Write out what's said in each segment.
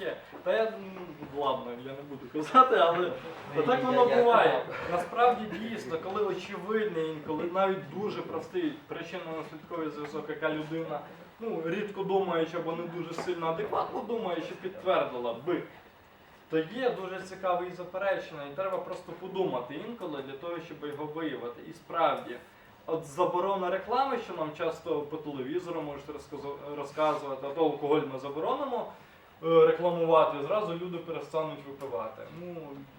Є. Та я ладно, я не буду казати, але так воно буває. Насправді дійсно, коли очевидний інколи навіть дуже простий причинно-наслідковий зв'язок, яка людина ну, рідко думаючи або не дуже сильно адекватно думаючи, підтвердила би. То є дуже цікаве і заперечення, і треба просто подумати інколи для того, щоб його виявити. І справді, от заборона реклами, що нам часто по телевізору можуть розказувати, а то алкоголь ми заборонимо рекламувати, зразу люди перестануть випивати. Ну,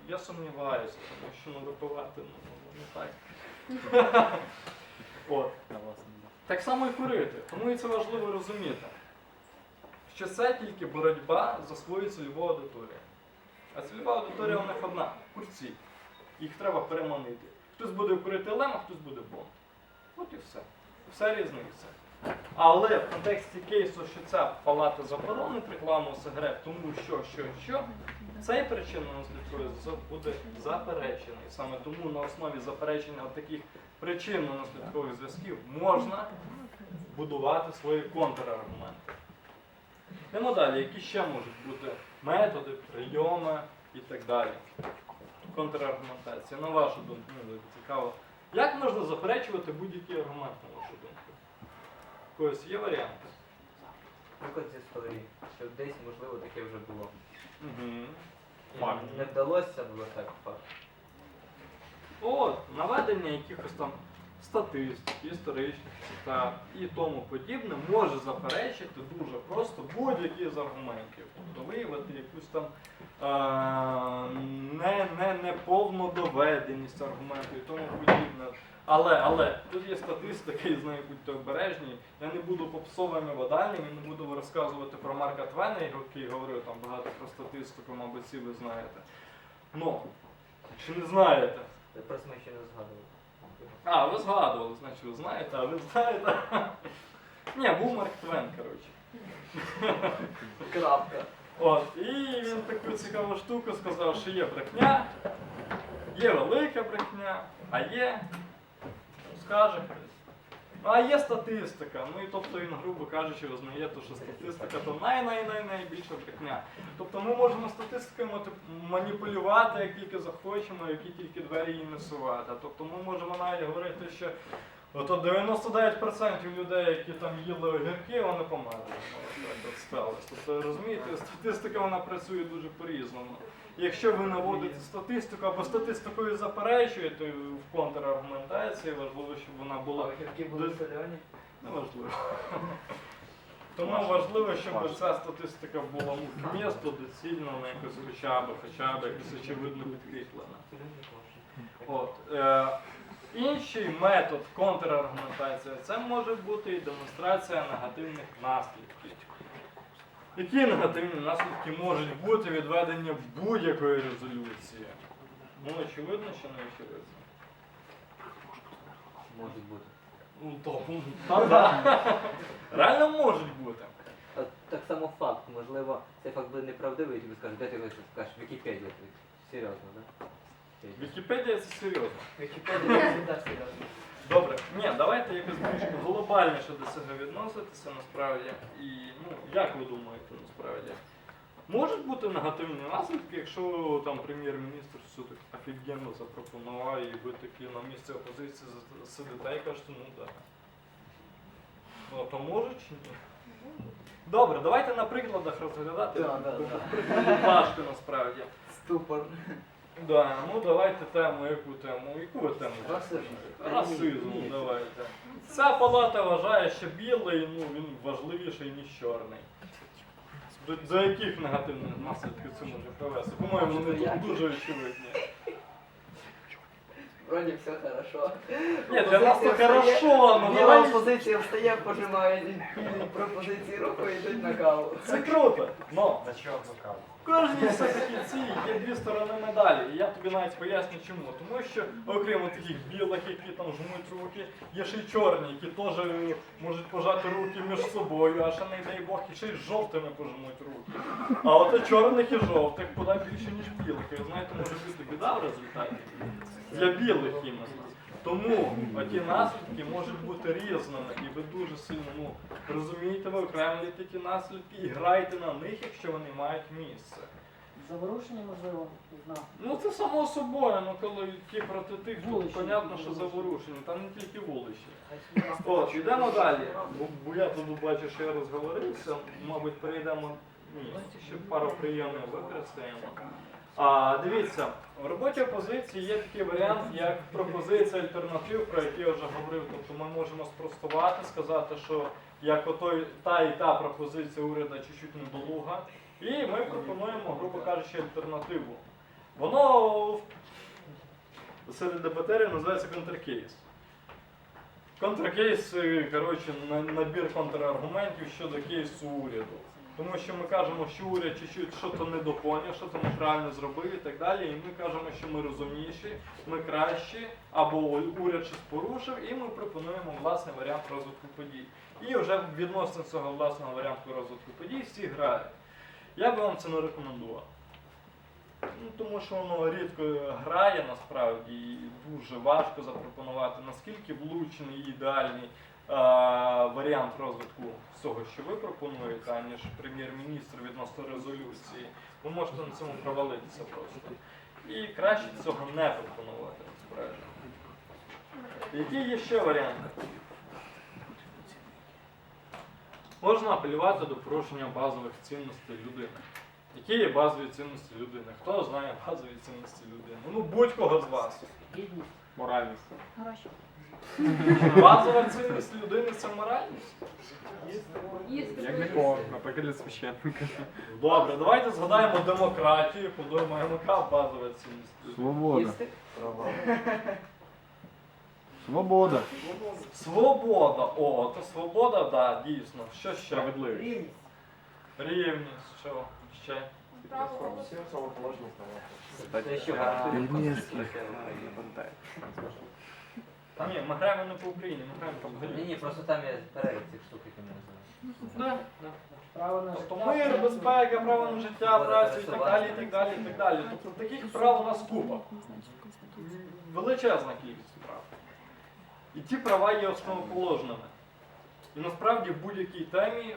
я сумніваюся, тому що ну, випивати ну, не так. От. Так само і курити. Тому і це важливо розуміти, що це тільки боротьба за свою цільову аудиторію. А цільова аудиторія у них одна курці. Їх треба переманити. Хтось буде курити лем, а хтось буде бом. От і все. Все різниця. Але в контексті кейсу, що ця палата заборонить рекламу сигарет, тому що, що, що, цей причинно-наслідковий зв'язок буде заперечений. Саме тому на основі заперечення таких причинно-наслідкових зв'язків можна будувати свої контраргументи. Йдемо далі, які ще можуть бути методи, прийоми і так далі. Контраргументація. На вашу думку, цікаво. Як можна заперечувати будь-який аргумент, на вашу думку? Когось є варіанти? Приклад з історії, що десь, можливо, таке вже було. Угу. Факт. Не вдалося було так факт. От, наведення якихось там статистик, історичних цитат і тому подібне може заперечити дуже просто будь-який з аргументів. Тобто виявити якусь там е- не, не, неповну доведеність аргументу і тому подібне. Але, але тут є статистика, і з нею будьте обережні. Я не буду попсовими водальними, не буду розказувати про Марка Твена, який говорив там багато про статистику, мабуть, всі ви знаєте. Ну, чи не знаєте? Просто ми ще не згадували. А, ви згадували, значить ви знаєте, а ви знаєте. Ні, був Марк Твен, коротше. Крапка. От, і він таку цікаву штуку сказав, що є брехня, є велика брехня, а є, скаже хтось. А є статистика. Ну і тобто він, грубо кажучи, визнає, то, що статистика то най-най-най-найбільша брехня. Тобто ми можемо статистикою маніпулювати, як тільки захочемо, які тільки двері її не сувати. Тобто ми можемо навіть говорити, що ото 99% людей, які там їли огірки, вони померли. Ну. Тобто розумієте, статистика вона працює дуже по-різному. Якщо ви наводите статистику або статистикою заперечуєте в контраргументації, важливо, щоб вона була Огірки були соляні? Неважливо. Тому важливо, щоб ця статистика була вмісто доцільно на якось хоча б, хоча б якось очевидно підкріплена. От, е, інший метод контраргументації це може бути і демонстрація негативних наслідків. Які негативні наслідки можуть бути від ведення будь-якої резолюції? Ну, очевидно, що не очевидно. Можуть бути. Ну, то, та да. Реально можуть бути. Так само факт, можливо, цей факт буде неправдивий, і тобі скажуть, де ти вийшов, скажеш, Вікіпедія. Серйозно, так? Вікіпедія це серйозно. Вікіпедія це завжди серйозно. Добре, ні, давайте якось більш глобальніше до цього відноситися насправді. І ну, як ви думаєте, насправді? Можуть бути негативні наслідки, якщо там прем'єр-міністр все так офігенно запропонував, і ви такі на місці опозиції сидите і кажете, ну так. Ну, то може чи ні? Добре, давайте на прикладах розглядати. Да, да, да. важко насправді. Ступор. Да, ну давайте тему, яку тему, яку ви тему? Расизм. Расизм, давайте. Ця палата вважає, що білий, ну він важливіший, ніж чорний. До, до яких негативних наслідків це може привести? По-моєму, вони дуже очевидні. Вроді все хорошо. Ні, для нас Опозиція хорошо, ну Біла давай. опозиція встає, пожимає білі пропозиції руку і йдуть на каву. Це круто. Но На чого каву? в кожній все-таки цій є дві сторони медалі. І я тобі навіть поясню чому. Тому що, окрім таких білих, які там жмуть руки, є ще й чорні, які теж е, можуть пожати руки між собою, а ще не дай Бог, і ще й з жовтими пожмуть руки. А от і чорних і жовтих куди більше, ніж білих. І знаєте, може бути біда в результаті. Для білих іменно. Тому оті наслідки можуть бути різними, і ви дуже сильно ну, розумієте, ви окремлюєте ті наслідки і граєте на них, якщо вони мають місце. Заворушення, можливо, не знаю. Ну це само собою, ну коли ті проти тих, то понятно, що заворушені, там не тільки нас От, йдемо далі. Бо, бо я тут бачу, що я розговорився. Мабуть, перейдемо ні, ще пару прийомів використаємо. А, дивіться, в роботі опозиції є такий варіант, як пропозиція альтернатив, про який я вже говорив. Тобто ми можемо спростувати, сказати, що як отой, та і та пропозиція уряду чуть-чуть недолуга. І ми пропонуємо, грубо кажучи, альтернативу. Воно серед дебатерів називається контркейс. Контркейс, е, коротше, набір контраргументів щодо кейсу уряду. Тому що ми кажемо, що уряд чуть-чуть щось недопоняв, що то неправильно зробив і так далі. І ми кажемо, що ми розумніші, ми кращі, або уряд щось порушив, і ми пропонуємо власний варіант розвитку подій. І вже відносно цього власного варіанту розвитку подій всі грають. Я би вам це не рекомендував. Ну, тому що воно рідко грає насправді і дуже важко запропонувати, наскільки влучний і ідеальний варіант розвитку всього, що ви пропонуєте, аніж прем'єр-міністр відносно резолюції. Ви можете на цьому провалитися просто. І краще цього не пропонувати насправді. Які є ще варіанти? Можна апелювати до порушення базових цінностей людини. Які є базові цінності людини? Хто знає базові цінності людини? Ну, будь-кого з вас. Моральність. Гроші. Базова цінність людини це моральність. Як не по, наприклад, для священника. Добре, давайте згадаємо демократію, подумаємо, яка базова цінність. людини. Свобода. Свобода. Свобода. О, то свобода, да, дійсно. Що ще? Справедливість. Рівність. Рівність, що ще? Це що гарантує Рівність. Та ні, ми граємо не по Україні, ми граємо там Ні, ні, просто там є перелік цих штук, які ми називаємо. Право на Тобто життя. мир, безпека, право на життя, працю і так далі, і так далі, і так далі. Тобто таких прав у нас купа. Величезна кількість прав. І ті права є основоположними. І насправді в будь-якій темі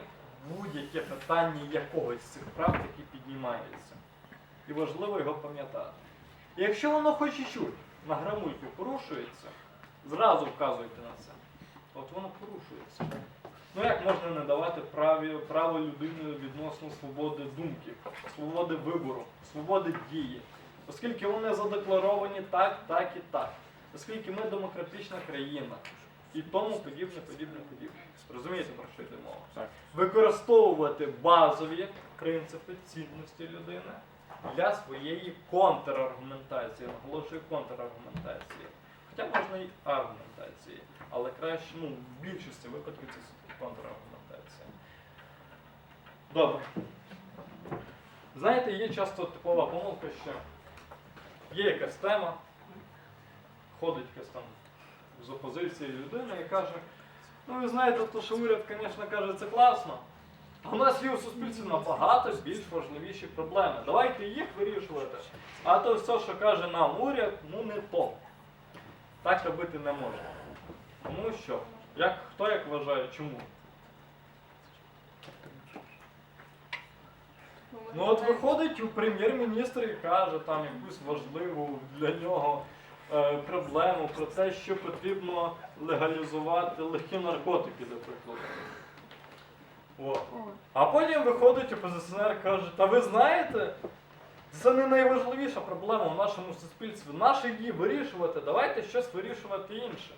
будь-яке питання якогось з цих прав таки піднімається. І важливо його пам'ятати. І якщо воно хоч і чуть на грамульку порушується, зразу вказуйте на це. От воно порушується. Ну як можна не давати праві, право людини відносно свободи думки, свободи вибору, свободи дії, оскільки вони задекларовані так, так і так, оскільки ми демократична країна і тому подібне, подібне, подібне. Розумієте, про що йде мова? Так. Використовувати базові принципи цінності людини для своєї контраргументації, наголошую контраргументації. Хоча можна і аргументації, але краще, ну, в більшості випадків це контраргументація. Добре. Знаєте, є часто типова помилка, що є якась тема, ходить якась там з опозиції людина і каже, ну ви знаєте, то, що уряд, звісно, каже, це класно. У нас є у суспільстві набагато більш важливіші проблеми. Давайте їх вирішувати. А то все, що каже нам уряд, ну не то. Так робити не можна. Тому що, як, хто як вважає, чому? Ну от виходить у прем'єр-міністр і каже там якусь важливу для нього е, проблему про те, що потрібно легалізувати легкі наркотики, до прикладу. От. А потім виходить опозиціонер і каже, та ви знаєте, це не найважливіша проблема в нашому суспільстві. Наше її вирішувати, давайте щось вирішувати інше.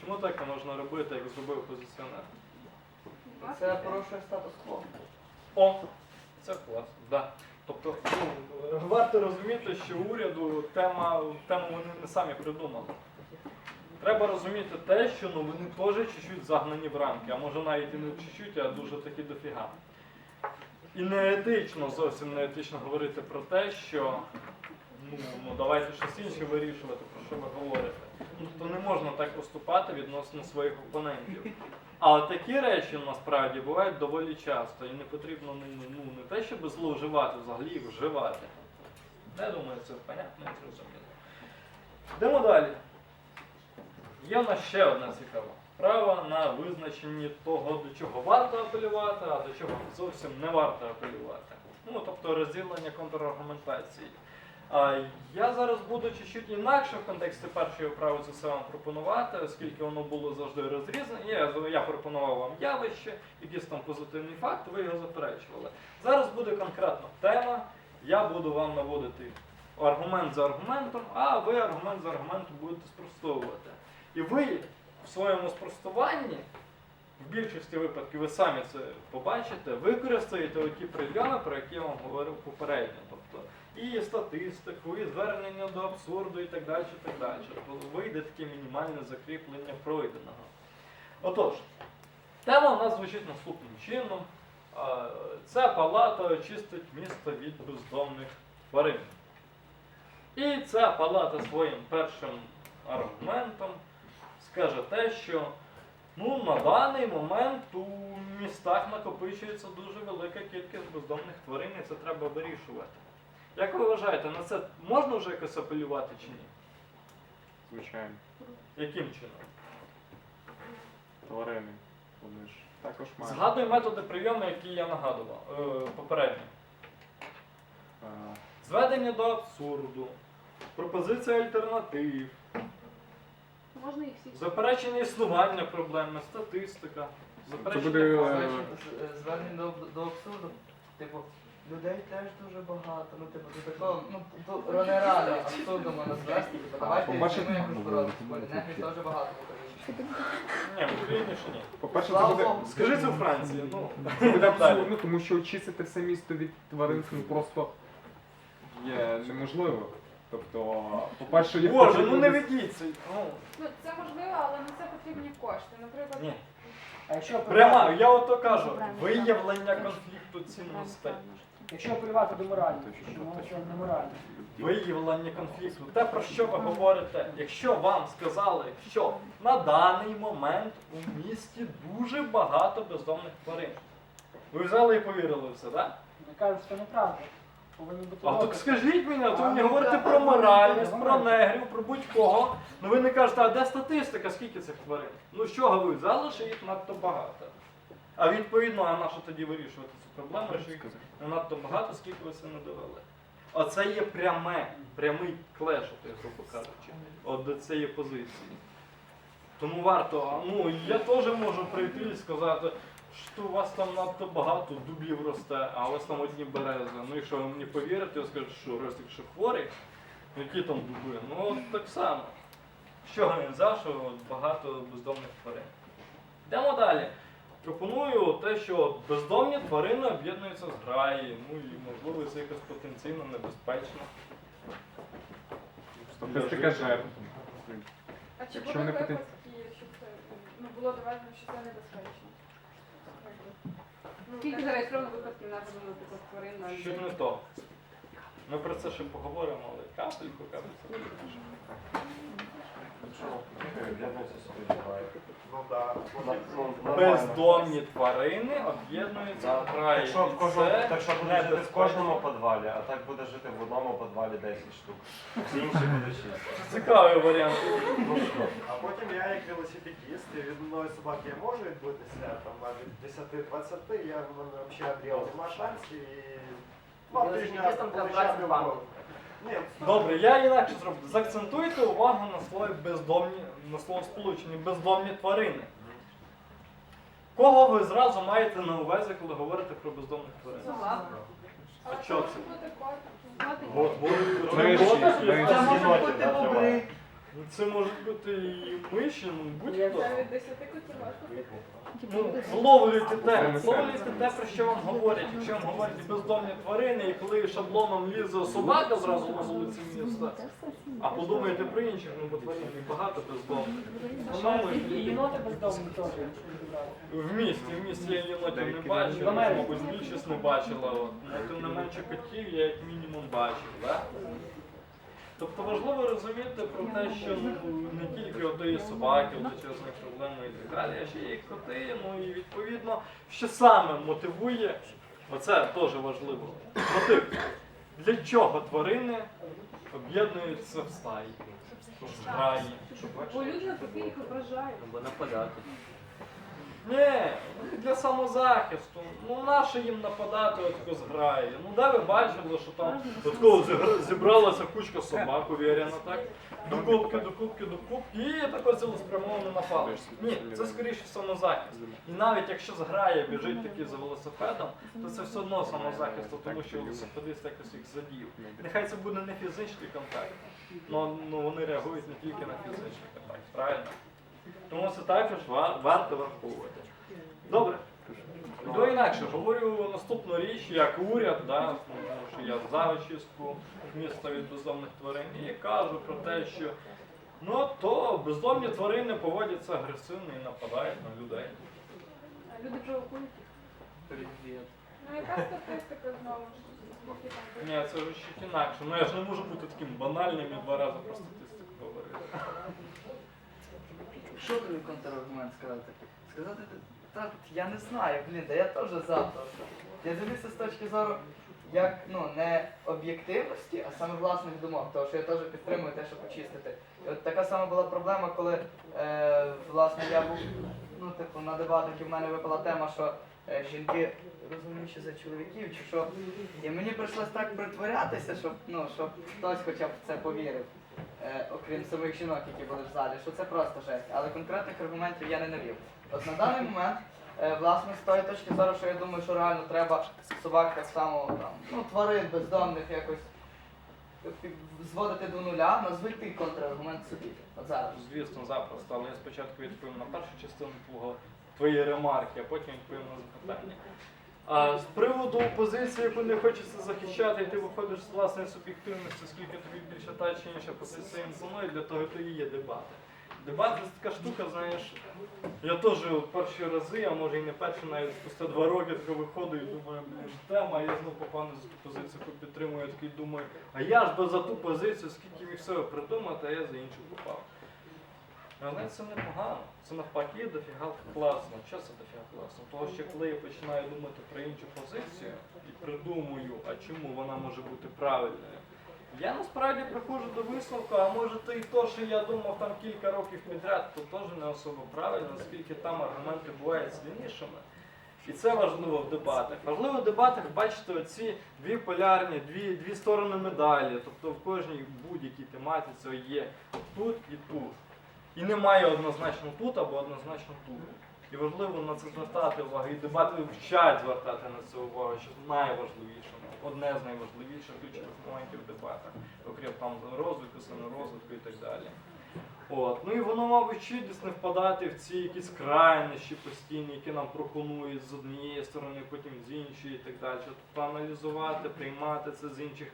Чому так не можна робити, як зробив опозиціонер? Це порушує статус-кво. О, це класно, да. Тобто, ну, варто розуміти, що уряду тема, тему вони не самі придумали. Треба розуміти те, що ну, вони теж чуть-чуть загнані в рамки, а може навіть і не чуть-чуть, а дуже таки дофіга. І не етично, зовсім не етично говорити про те, що ну, ну давайте щось інше вирішувати, про що ви говорите. Ну, то не можна так поступати відносно своїх опонентів. А такі речі насправді бувають доволі часто і не потрібно ну, ну, не те, щоб зловживати, взагалі вживати. Я думаю, це понятно і зрозуміло. Йдемо далі. Є в нас ще одна цікава справа на визначенні того, до чого варто апелювати, а до чого зовсім не варто апелювати. Ну, тобто розділення контраргументації. Я зараз буду чуть-чуть інакше в контексті першої вправи це все вам пропонувати, оскільки воно було завжди розрізане. Я, я пропонував вам явище, якийсь там позитивний факт, ви його заперечували. Зараз буде конкретна тема, я буду вам наводити аргумент за аргументом, а ви аргумент за аргументом будете спростовувати. І ви в своєму спростуванні, в більшості випадків ви самі це побачите, використаєте оті прийоми, про які я вам говорив попередньо. Тобто і статистику, і звернення до абсурду, і так далі. так далі. Тобто Вийде таке мінімальне закріплення пройденого. Отож, тема у нас звучить наступним чином. Ця палата очистить місто від бездомних тварин. І ця палата своїм першим аргументом скаже те, що ну, на даний момент у містах накопичується дуже велика кількість бездомних тварин, і це треба вирішувати. Як ви вважаєте, на це можна вже якось апелювати чи ні? Звичайно. Яким чином? Тварини. Вони ж також мають. Згадуй методи прийому, які я нагадував е, попередньо. е, Зведення до абсурду, пропозиція альтернатив, Можна їх всі. заперечення існування проблеми, статистика, заперечення буде, е, звернення до, до абсурду. Типу, людей теж дуже багато. Ну, типу, до такого, ну, до нереально абсурду можна звести. Типу, давайте Побачите, ми якось боротися. бо Негрів теж багато в Україні. Ні, в Україні ще ні. По-перше, це Слава буде, Богу. Скажи це у Франції. Ну, це буде далі. абсурдно, тому що очистити все місто від тварин ну, просто є неможливо. Тобто, по-перше, їх Боже, потрібно ну не десь- ведіться. Ну, Ну це можливо, але на це потрібні кошти. Наприклад, ні. А якщо Прямо, я ото кажу, виявлення конфлікту цінностей. якщо апелювати до моральності, що воно це неморально. Виявлення конфлікту. Те, про що ви говорите, якщо вам сказали, що на даний момент у місті дуже багато бездомних тварин. Ви взяли і повірили в це, так? Я кажу, що неправда. Повинні бути А так скажіть мені, а то ви мені ну, говорите так, про ну, моральність, ну, про негрів, про будь-кого. Ну ви не кажете, а де статистика, скільки цих тварин? Ну з чого ви взяли, їх надто багато? А відповідно, а на що тоді вирішувати цю проблему, що їх не надто багато, скільки ви це не довели? Оце є пряме, прямий клеш, от, грубо кажучи, от до цієї позиції. Тому варто, ну я теж можу прийти і сказати, що у вас там надто багато дубів росте, а у вас там одні берези. Ну і що ви мені повірите, я скажу, що Ростик що хворий, ну які там дуби? Ну от так само. З чого він взяв, що багато бездомних тварин? Йдемо далі. Пропоную те, що бездомні тварини об'єднуються з граї, ну і можливо це якось потенційно небезпечно. Статистика жертв. а чи Якщо були не поти- випадки, щоб це ну, було доведено, що це небезпечно? Скільки зареєстровано випадків нападу, наприклад, тварин на Що не то. Ми про це ще поговоримо, але капельку, капельку. Ну. Бездомні тварини об'єднуються в граї. Так що, в кожному, це так що буде жити в кожному підвалі, а так буде жити в одному підвалі 10 штук. Всі інші будуть 6. Цікавий варіант. Ну що? А потім я як велосипедист, і від одної собаки я можу відбитися, там від 10-20, я в мене взагалі Андріал нема шансів і два тижні Велосипедистам треба брати получати собаку. урок. Ні, Добре, я інакше зроблю. Заакцентуйте увагу на слові бездомні, на слово сполучені бездомні тварини. Кого ви зразу маєте на увазі, коли говорите про бездомних тварин? А чого це це? може. От, Миші, миші. Це може бути бобри. Ну, Це можуть бути і миші, ну будь-хто. Навіть 10 котів важко. Ну, вловлюйте те, вловлюйте те, про що вам говорять. Якщо вам говорять бездомні тварини, і коли шаблоном лізе собака зразу на вулиці міста, а подумайте про інших, ну бо тварин і багато бездомних. І Ну, єноти бездомні теж. В місті, в місті я єнотів не бачив, В мабуть, більшість не бачила. От. Ну, тим не менше котів я як мінімум бачив, так? Тобто важливо розуміти про те, що не тільки отої собаки, величезні проблеми і так далі, а ще є коти, ну і відповідно, що саме мотивує, оце теж важливо. Мотив. Для чого тварини об'єднуються в стаї? Тож грає. Бо люди таких ображають. Або нападати. Ні, ну, для самозахисту. Ну нащо їм нападати отко з граї? Ну де ви бачили, що там отко зібралася кучка собак, увірено, так? До кубки, до кубки, до кубки, і тако цілеспрямовано напали. Ні, це скоріше самозахист. І навіть якщо зграє біжить такий за велосипедом, то це все одно самозахист, тому що велосипедист якось їх задів. Нехай це буде не фізичний контакт, але ну, вони реагують не тільки на фізичний контакт, правильно? Тому це також ва- варто враховувати. Добре. До інакше, говорю наступну річ, як уряд, да, тому що я за очистку міста від бездомних тварин, і кажу про те, що ну то бездомні тварини поводяться агресивно і нападають на людей. А люди провокують їх. Ну яка статистика знову ж? Ні, це вже щось інакше. Ну я ж не можу бути таким банальним і два рази про статистику говорити. Що тобі контраргумент сказати? Сказати, так, я не знаю, блін, да я теж за то. Я дивлюся з точки зору, як, ну, не об'єктивності, а саме власних думок, тому що я теж підтримую те, щоб почистити. І от така сама була проблема, коли, е, власне, я був, ну, типу, на дебатах і в мене випала тема, що е, жінки розумніші за чоловіків, чи що. І мені прийшлось так притворятися, щоб, ну, щоб хтось хоча б в це повірив. Е, окрім самих жінок, які були в залі, що це просто жесть. Але конкретних аргументів я не навів. От на даний момент, е, власне, з тої точки зору, що я думаю, що реально треба собак так само, там, ну, тварин бездомних якось зводити до нуля, назви ти контраргумент собі. От зараз. Звісно, запросто, але я спочатку відповім на першу частину твого твоєї ремарки, а потім відповім на запитання. А з приводу позиції, яку не хочеться захищати, і ти виходиш з власної суб'єктивності, скільки тобі більше та чи інша позиція імпонує, для того то і є дебати. Дебат це така штука, знаєш, я теж перші рази, а може і не перші, навіть спустя два роки тако виходив і думаю, блін, тема, я знову попав на цю позицію, яку підтримую, я такий думаю, а я ж би за ту позицію, скільки міг себе придумати, а я за іншу попав. А знаєте, це непогано. Це навпаки дофіга класно. Що це дофіга класно? Тому що коли я починаю думати про іншу позицію і придумую, а чому вона може бути правильною, я насправді приходжу до висновку, а може то і то, що я думав там кілька років підряд, то теж не особо правильно, оскільки там аргументи бувають сильнішими. І це важливо в дебатах. Важливо в дебатах бачити оці дві полярні, дві, дві сторони медалі. Тобто в кожній будь-якій тематиці є тут і тут. І немає однозначно тут або однозначно тут. І важливо на це звертати увагу. І дебати вчать звертати на це увагу, що найважливіше, одне з найважливіших ключових моментів в окрім там розвитку, саморозвитку і так далі. От. Ну і воно, мабуть, вчить десь не впадати в ці якісь крайнощі постійні, які нам пропонують з однієї сторони, потім з іншої і так далі. Тобто аналізувати, приймати це з інших,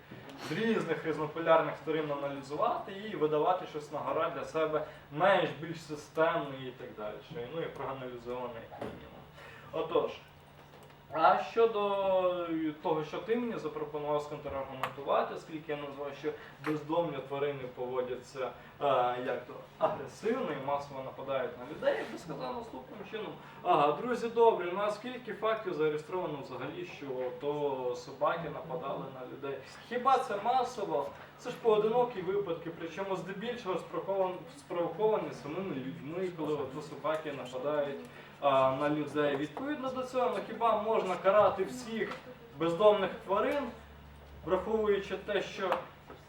з різних різнополярних сторін аналізувати і видавати щось на гора для себе менш більш системне і так далі. Ну і проаналізоване як мінімум. Отож. А щодо того, що ти мені запропонував сконтраргументувати, оскільки я назвав, що бездомні тварини поводяться е, як то агресивно і масово нападають на людей, я би сказав наступним чином. Ага, друзі, добрі, у нас скільки фактів зареєстровано взагалі, що то собаки нападали на людей. Хіба це масово? Це ж поодинокі випадки, причому здебільшого спровоковані, самими людьми, коли от собаки нападають а, на людей. Відповідно до цього, ну, хіба можна карати всіх бездомних тварин, враховуючи те, що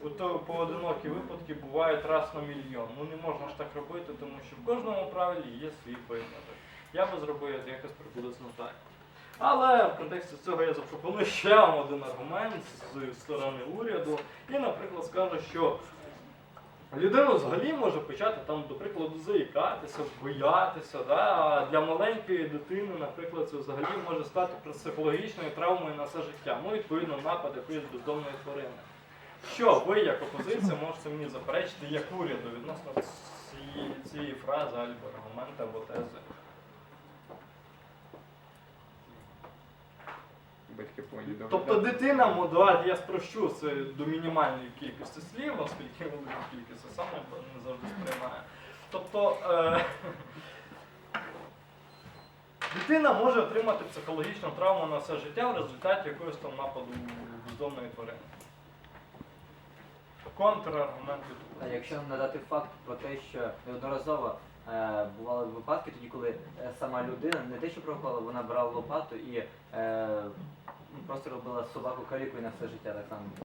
ото поодинокі випадки бувають раз на мільйон. Ну не можна ж так робити, тому що в кожному правилі є свій виняток. Я би зробив якось приблизно так. Але в контексті цього я запропоную ще один аргумент з сторони уряду і, наприклад, скажу, що людина взагалі може почати там, до прикладу, заїкатися, боятися. Да? А для маленької дитини, наприклад, це взагалі може стати психологічною травмою на все життя. Ну, відповідно, напад якоїсь бездомної тварини. Що ви, як опозиція, можете мені заперечити як уряду відносно цієї, цієї фрази або аргумента або тези? Батьки повинні Тобто дитина, давайте я спрощу це до мінімальної кількості слів, оскільки велика кількість це саме не завжди сприймає. Тобто е- дитина може отримати психологічну травму на все життя в результаті якогось там нападу бездомної тварини. контраргумент А якщо надати факт про те, що неодноразово е, бували випадки, тоді коли е, сама людина не те, що провокувала, вона брала лопату і е, просто робила собаку калікою на все життя так само.